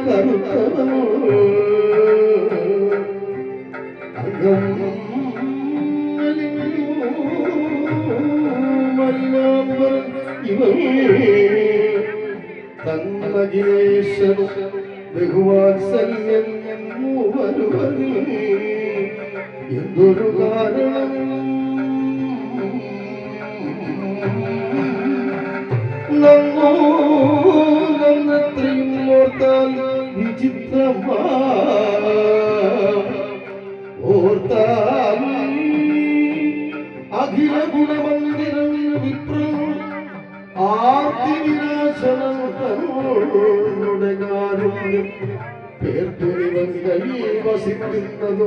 കറുത്തവൻ ഇവൻ തന്നഖിലേശ്വര ബഹുവാത്സല്യം മൂവരുവരിൽ എന്തൊരു കാരണം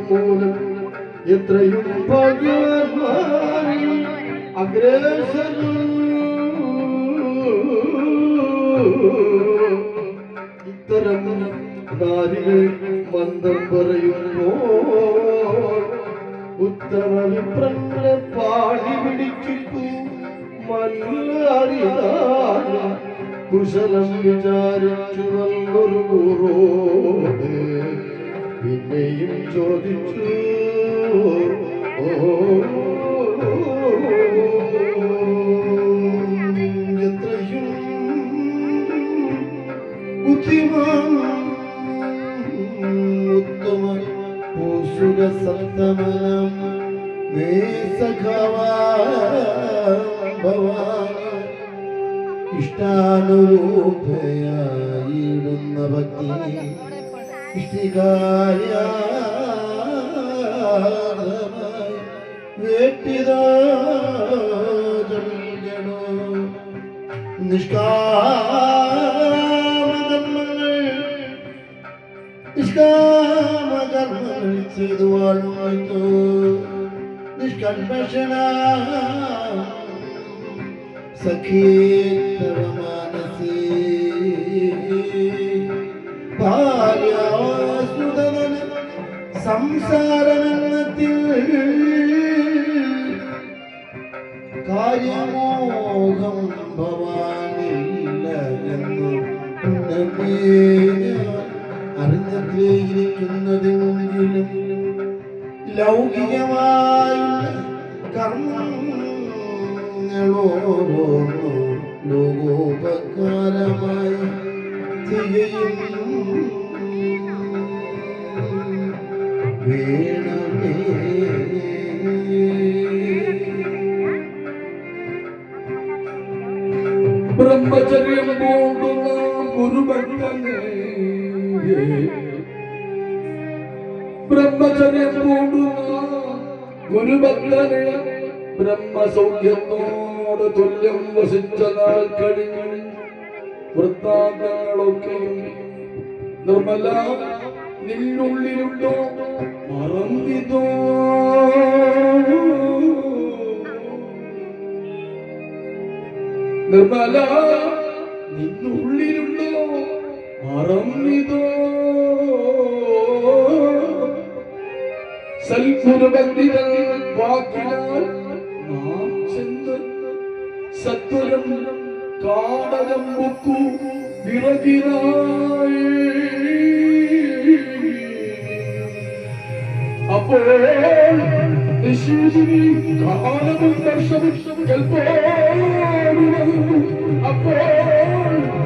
മൂലം എത്രയും ഭാഗ്യവാന്മാരിൽ അഗ്രേസരും ഇത്തരം നാരികൾ മന്ദം പറയുമ്പോൾ ഉത്തമ വിപ്രങ്ങളെ പാടി പിടിച്ചിട്ടു മല്ലാരിയാനും കുശലം വിചാരിച്ചു നല്ലൊരു കൂറോട്. പിന്നെയും ചോദിച്ചു. എത്രയും ബുദ്ധിമാൻ ഉത്തമ പൂസുര സപ്തമനം മേ സഖവാ ഭവാൻ ഇഷ്ടാനുരൂപയായിടുന്ന ഭക്തി. ഇഷ്ടികാര്യായി വേട്ടിതോ ജനോ നിഷ്കാമകർമ്മങ്ങൾ നിഷ്കാമകർമ്മങ്ങൾ ചെയ്തു വാഴുന്നു നിഷ്കൺമഷണ സഖീതവ മാനസി ഭാര്യാസുതന സംസാരമെന്നത്തിൽ കാര്യമോഹം ഭവാനില്ല എന്ന് അറിഞ്ഞിരിക്കുന്നതെങ്കിലും ലൗകികമായ കർമ്മങ്ങളോരോന്നും ലോകോപകാരമായി ചെയ്യും വേണമേ ബ്രഹ്മചര്യം പോകുന്ന ഗുരുഭക്തനെ ബ്രഹ്മചര്യം കൂടുന്ന ഗുരുഭക്തനെ ബ്രഹ്മസൗഖ്യത്തോട് തുല്യം വസിച്ച നാൾ കഴിഞ്ഞു വൃത്താന്തങ്ങളൊക്കെയും നിർമ്മല നിന്നുള്ളിലുണ്ടോ മറന്നിതോ? നിർമ്മല നിന്നുള്ളിലുണ്ടോ മറന്നിതോ? സൽഗുരുബന്ധിതൻ വാക്കിനാൽ നാം ചെന്ന് സത്വരം കാടകം മുക്കു വിറകിനായി. അപ്പോൾ നിശീതിനി കാലവും വർഷവും കൽപ്പോടുവന്നു അപ്പോൾ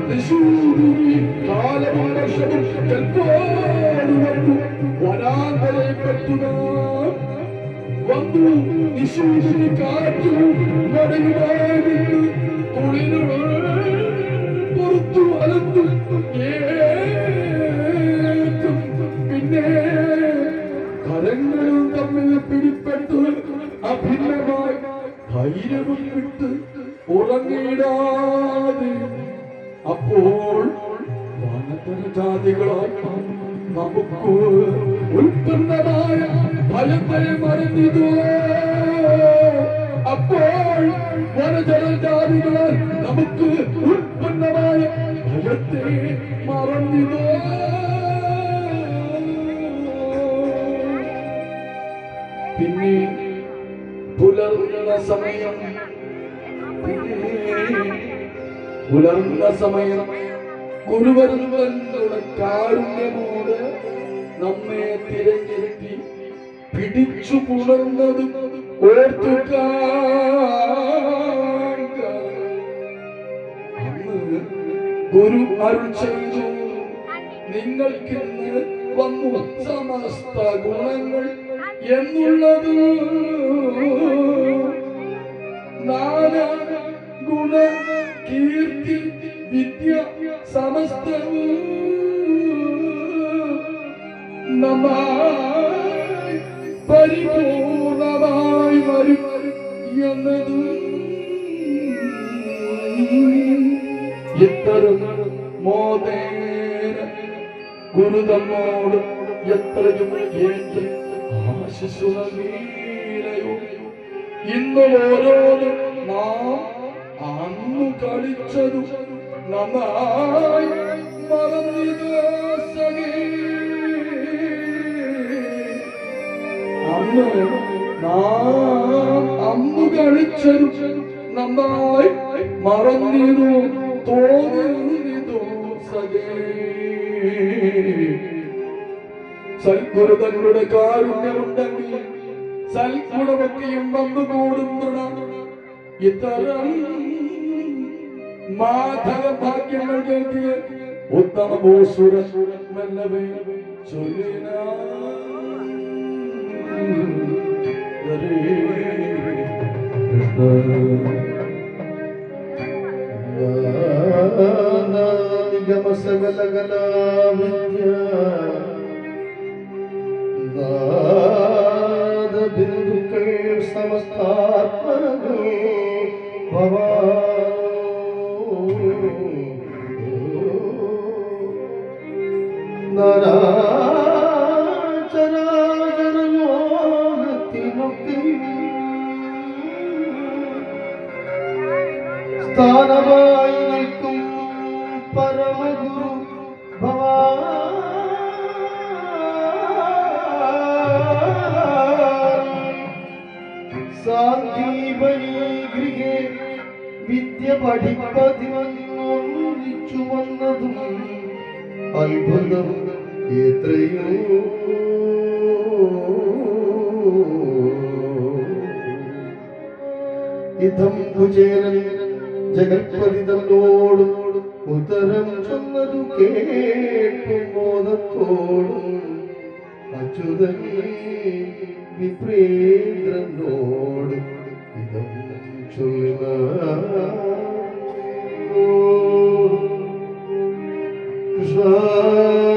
നിശൂതിനി കാലവും വർഷവും കൽപ്പോടുവന്നു വനാന്തരെ പറ്റുക വന്നു നിശൂതിനി കാറ്റു മടങ്ങുമായി നിന്ന് അഭിന്നമായി ധൈര്യവും വിട്ട് ഉറങ്ങിയിടാതെ അപ്പോൾ വാനത്തര ജാതികളായി നമുക്ക് ഉൽപ്പന്നമായ ഫലത്തെ മറന്നിതു അപ്പോൾ വനജല ജാതികളാൽ നമുക്ക് ഉൽപ്പന്നമായ ഫലത്തെ മറന്നിതോ പുലർന്ന സമയം. പുലർന്ന സമയം. ഗുരുവരുവരുടെ കാരുണ്യമോട് നമ്മെ തിരഞ്ഞെത്തി പിടിച്ചു പുണർന്നതും ഗുരു അരുൾ ചെയ്തു. നിങ്ങൾക്കിന്ന് വന്നു സമസ്ത ഗുണങ്ങൾ എന്നുള്ളത്. ഗുണ കീർത്തി വിദ്യ സമസ്തവും നന്നായി പരിപൂർണമായി വരും എന്നതും. ഇത്തരം മോദേന ഗുരുതമ്മോട് എത്രയും ഏറ്റി ആശിസു നൽകിയില്ലയോ ഇന്ന് ഓരോന്നും നാം അന്നു കളിച്ചതു നന്നായി മറന്നിത് സഖി. അന്ന് നാം അന്നു കളിച്ചതു നന്നായി മറന്നിരു തോന്നിയതു സഖേ സൽഗുരു തങ്ങളുടെ കാരുണ്യമുണ്ടെങ്കിൽ സൽഗുണമൊക്കെയും വന്നുകൂടുന്നതാണ് ഇത്തരം മാധവ ഭാഗ്യങ്ങൾ കേട്ടിയ ഉത്തമ ഭൂസുര മെല്ലവേ ചൊല്ലിന. ബിന്ദുക്കൾ Baba. സാന്ദീപനീ ഗൃഹേ വിദ്യ പഠിപ്പതിവന്നൊന്നിച്ചു വന്നതും അത്ഭുതം എത്രയോ. ഇതം കുചേരൻ ജഗത്പതി തന്നോടും ഉത്തരം ചൊന്നതു കേട്ടു മോദത്തോടും അച്യുതൻ വിപ്രേന്ദ്രനോട് ഇതം കൃഷ്ണ കൃഷ്ണ.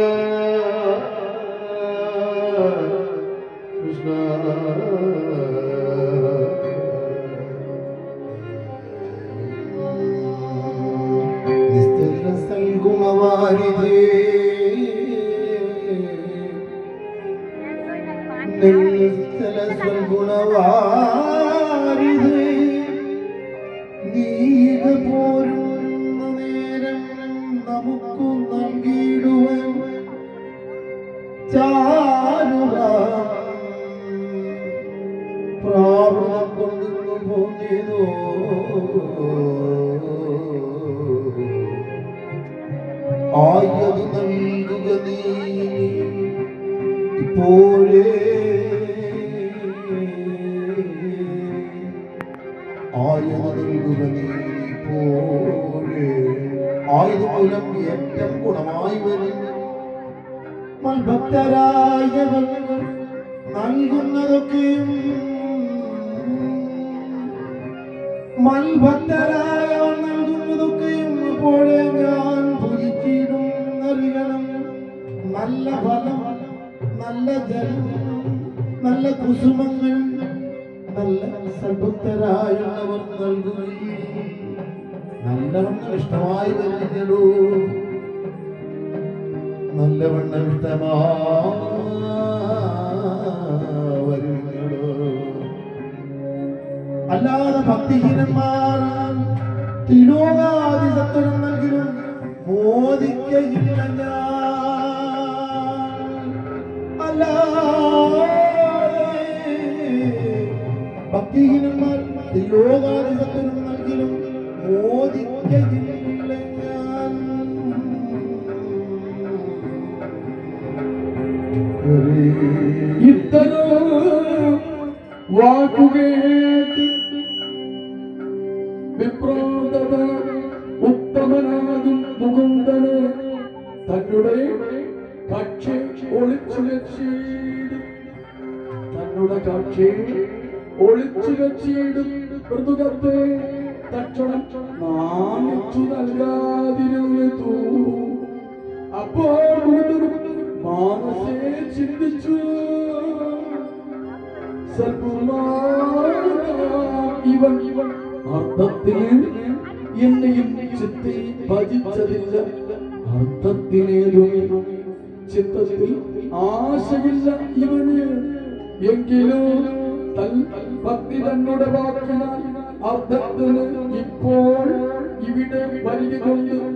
ചാരുക പ്രാവണം ഏറ്റവും ഗുണമായി വരും മൽഭക്തരായവർ നൽകുന്നതൊക്കെയും മൽഭക്തരായവർ നൽകുന്നതൊക്കെയും ഇപ്പോഴേ ഞാൻ ഭരിച്ചിടും അറിയണം നല്ല ഫലം നല്ല ജലം നല്ല കുസുമങ്ങൾ നല്ല സൽഭക്തരായുള്ളവർ നൽകുകയും നല്ലവണ്ണം ഇഷ്ടമായി വരുന്നില്ലടൂ നല്ലവണ്ണം ഇഷ്ടമാ വരുന്നില്ലടൂ അല്ലാതെ ഭക്തിഹീനന്മാർ തിലോകാതി സത്വനം നൽകിലും മോദിക്കയില്ല അല്ല ഭക്തിഹീനന്മാർ തിലോകാതി സത്വനം നൽകിലും മോദിക്കയില്ല ഇത്തരം വാക്കുകേട്ട് വിപ്രാന്തത ഉത്തമനാകും മുകുന്ദന് തന്നുടെ കക്ഷി ഒളിച്ചു തന്നുടെ കക്ഷി ഒളിച്ചു വെച്ചിടും. മൃദുകത്തെ തക്ഷണം നാണിച്ചു നൽകാതിരുന്നു അപ്പോൾ മാനസേ ചിന്തിച്ചു. ഇപ്പോൾ ഇവിടെ വലിയ കൊണ്ട്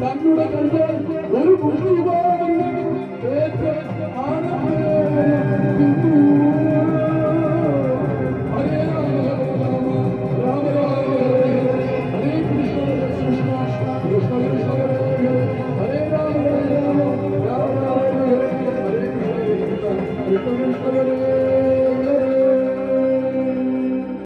തങ്ങളുടെ കണ്ടാൽ ഒരു ബുദ്ധിവാ